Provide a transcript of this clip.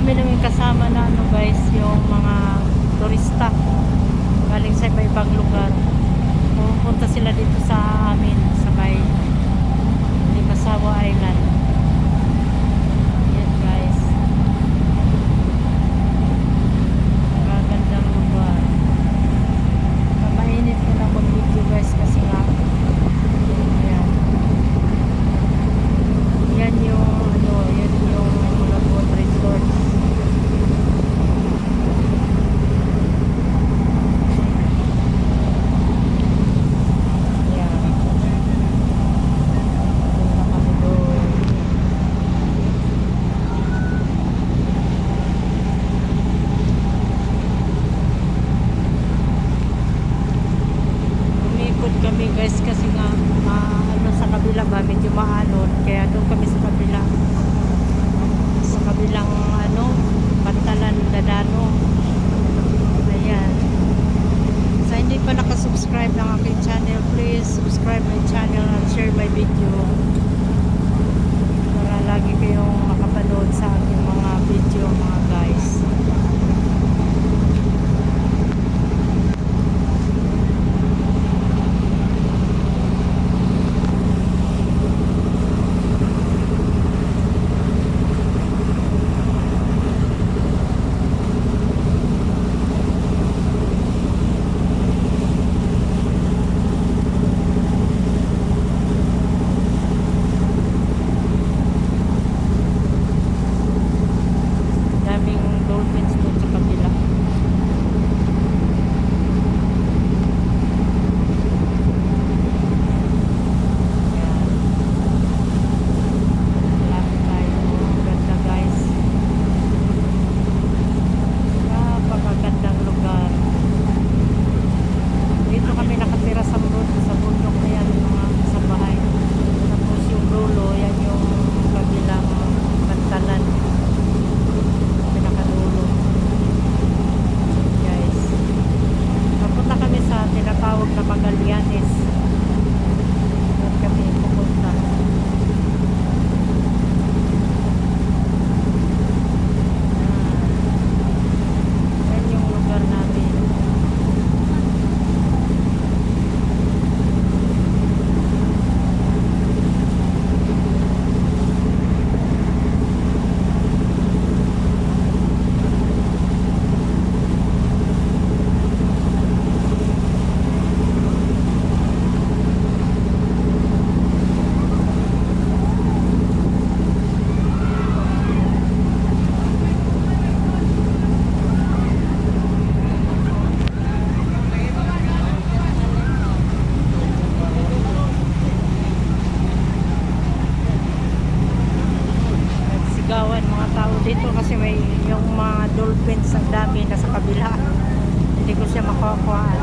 dami namin kasama na ano guys yung mga turista galing sa iba-ibang lugar. Pupunta sila dito doon kaya doon kami sa kabila sa kabilang ano pantalan dadano. dito kasi may yung mga dolphins ang dami na sa kabila. Hindi ko siya makukuha.